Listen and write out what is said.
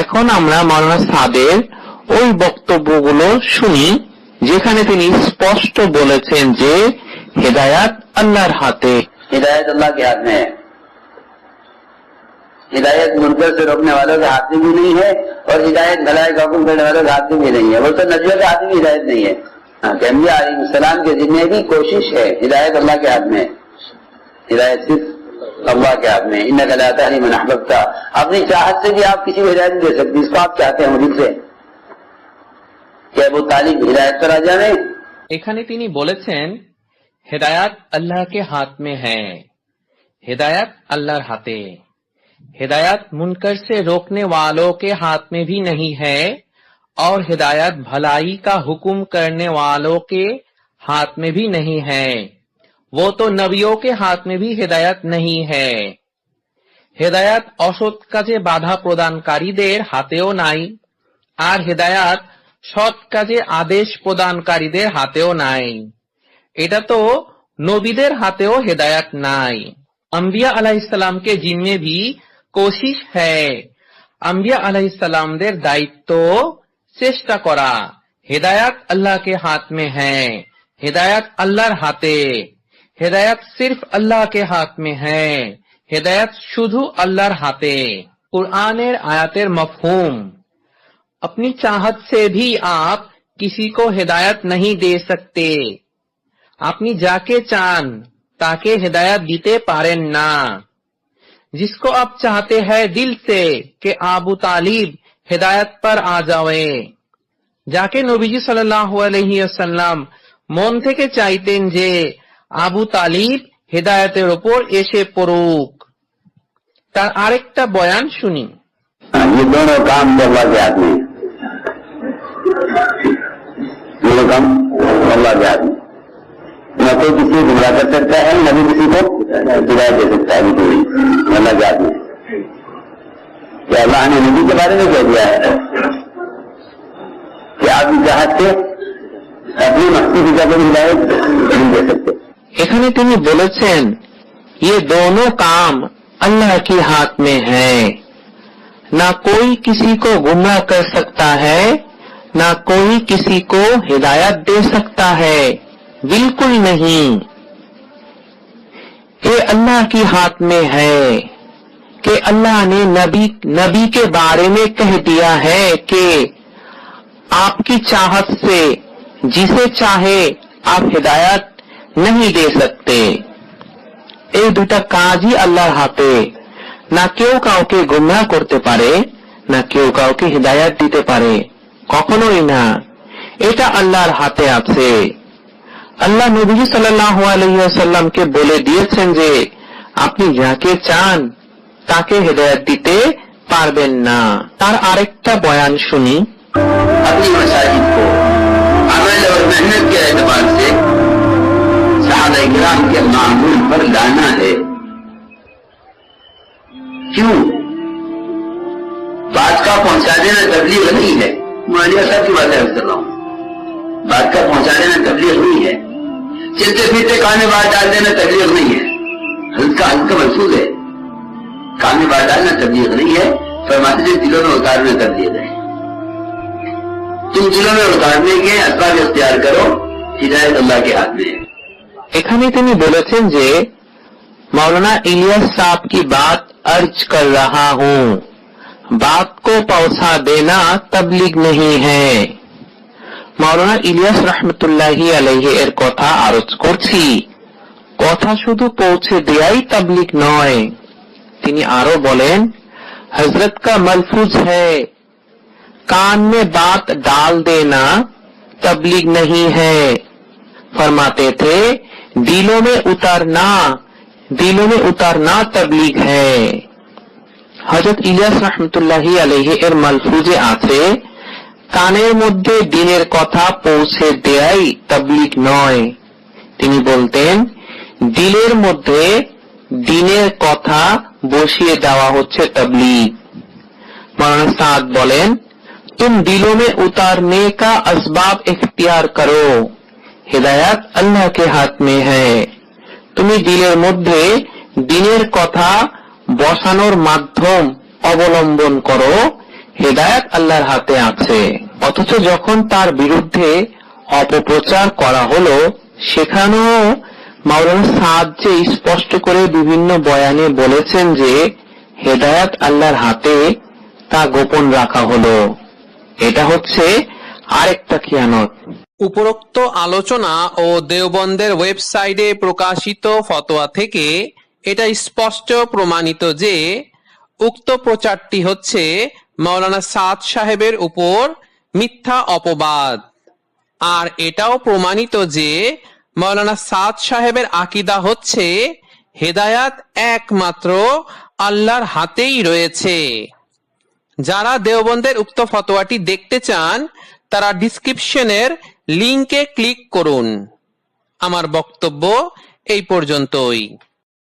এখন আমরা মাওলানা সাদের ওই বক্তব্যগুলো শুনি যেখানে তিনি স্পষ্ট বলেছেন যে হেদায়াত আল্লাহর হাতে हिदायत अल्लाह के हाथ में है हिदायत मुनकर से रोकने वालों के हाथ में भी नहीं है और हिदायत भलाई का हुक्म करने वालों के हाथ में भी नहीं है वो तो नबियों के हाथ में भी हिदायत नहीं है हाँ, कि अम्बिया सलाम के जितने भी कोशिश है हिदायत अल्लाह के हाथ में है हिदायत सिर्फ अल्लाह के हाथ में इन गलाता ही मनहबत का अपनी चाहत से भी आप किसी को हिदायत नहीं दे सकते इसको आप चाहते हैं दिल से क्या वो तालीम हिदायत पर आ जाने এখানে তিনি বলেছেন হেদায়াত আল্লাহকে হাত মে হ্যাঁ हिदायत अल्लाह हाथे हिदायत मुनकर से रोकने वालों के हाथ में भी नहीं है और हिदायत भलाई का हुक्म करने वालों के हाथ में भी नहीं है वो तो नबियों के हाथ में भी हिदायत नहीं है। हिदायत अशोक का जे बाधा प्रदानकारी देर हाथे नाई, आर हिदायत सत् काजे आदेश प्रदानकारी देर हाथेओ नाई। एटा तो नबीदेर हाथेओ हिदायत नाई। अंबिया अलैहिस्सलाम के जिम्मे भी कोशिश है, अंबिया अलैहिस्सलाम देर दायित्व चेष्टा करा। हिदायत अल्लाह के हाथ में है, हिदायत अल्लाह हाथे। হেদায়াত सिर्फ अल्लाह के हाथ में है হেদায়াত শুধু আল্লাহর হাতে কুরআনের আয়াতের মফহুম अपनी चाहत से भी आप किसी को हिदायत नहीं दे सकते আপনি যাকে চান তাকে হেদায়ত দিতে পারেন না जिसको आप चाहते हैं दिल से कि आबू तालिब हिदायत पर आ जावे যাকে নবীজি সাল্লাল্লাহু আলাইহি ওয়াসাল্লাম মন থেকে চাইতেন যে আবু তালিব হেদায়েতের ওপর এসে পড়ুক তার আরেকটা বয়ান শুনি हाँ, ये दोनों काम तो अल्लाह के हाथ में है। दोनों काम अल्लाह के हाथ में न कोई किसी को गुमराह कर सकता है न भी किसी को हिदायत दे सकता है बिल्कुल ही। अल्लाह के हाथ में क्या अल्लाह ने नबी के बारे में कह दिया है कि आप इस चाहत से अपनी मस्ती की जगह हिदायत नहीं दे सकते এখানে তিনি বলেছেন ये दोनों काम अल्लाह के हाथ में है ना कोई किसी को गुमराह कर सकता है ना कोई किसी को हिदायत दे सकता है बिल्कुल नहीं ये अल्लाह के हाथ में है कि अल्लाह ने नबी नबी के बारे में कह दिया है कि आपकी चाहत से जिसे चाहे आप हिदायत नहीं दे सकते এই দুটা কাজই আল্লাহর হাতে না কেউ কাউকে গুমরাহ করতে পারে না কেউ কাউকে হিদায়াত দিতে পারে কখনোই না এটা আল্লাহর হাতে আছে আল্লাহ নবী সাল্লাল্লাহু আলাইহি ওয়াসাল্লামকে বলে দিয়েছেন যে আপনি যাকে চান তাকে হেদায়াত দিতে পারবেন না তার আরেকটা বয়ান শুনি अपनी मसाजिद इकराम के मामूल पर लाना है। क्यों? बात का पहुँचा देना तबलीग नहीं है। मालिया साहब की बात कर रहा हूँ। बात का पहुँचा देना तबलीग नहीं है। चलते फिरते कान बात डाल देना तबलीग नहीं है। हल्का हल्का महसूस है। कान में बात डालना तबलीग नहीं है। फरमाते थे दिलों में उतारने दिए गए तुम दिलों में उतारने के असबाब इख्तियार करो, हिदायत अल्लाह के हाथ में है। এখানে তিনি বলেছেন যে मौलाना इलियास साहब की बात अर्ज कर रहा हूँ बात को पहुंचा देना तबलीग नहीं है মৌলানা ইলিয়াস রহমতুল্লাহি আলহি এর কথা আরজ করছি কথা শুধু পৌঁছে দেয়াই তবলিগ নয় তিনি আরো বলেন হজরত का मलफूज है कान में बात डाल देना तबलीग नहीं है फरमाते थे दिलों में उतारना दिलों में उतारना तबलीग है হজরত ইলিয়াস রহমতুল্লাহি আলহি এর মালফুজে আছে কানের মধ্যে দিনের কথা পৌঁছে দেয়াই তবলিগ নয় তিনি বলতেন দিলের মধ্যে দিনের কথা বসিয়ে দেওয়া হচ্ছে তবলিগ मौलाना साद बोलें तुम दिलों में उतारने का असबाब इख्तियार करो হেদায়াত আল্লাহকে হাত মে হ্যাঁ তুমি দিলের মধ্যে দিনের কথা বসানোর মাধ্যম অবলম্বন করো হেদায়াত আল্লাহর হাতে আছে অথচ যখন তার বিরুদ্ধে অপপ্রচার করা হল, সেখানেও মাওলানা সাদ যে স্পষ্ট করে বিভিন্ন বয়ানে বলেছেন যে, হেদায়াত আল্লাহর হাতে তা গোপন রাখা হল। এটা হচ্ছে আরেকটা খিয়ানত উপরোক্ত আলোচনা ও দেওবন্দের ওয়েবসাইটে প্রকাশিত ফতোয়া থেকে এটা স্পষ্ট প্রমাণিত যে উক্ত প্রচারটি হচ্ছে মাওলানা সাদ সাহেবের উপর মিথ্যা অপবাদ। আর এটাও প্রমাণিত যে মাওলানা সাদ সাহেবের আকিদা হচ্ছে হেদায়াত একমাত্র আল্লাহর হাতেই রয়েছে। যারা দেওবন্দের উক্ত ফতোয়াটি দেখতে চান তারা ডিসক্রিপশনের লিংকে ক্লিক করুন। আমার বক্তব্য এই পর্যন্তই।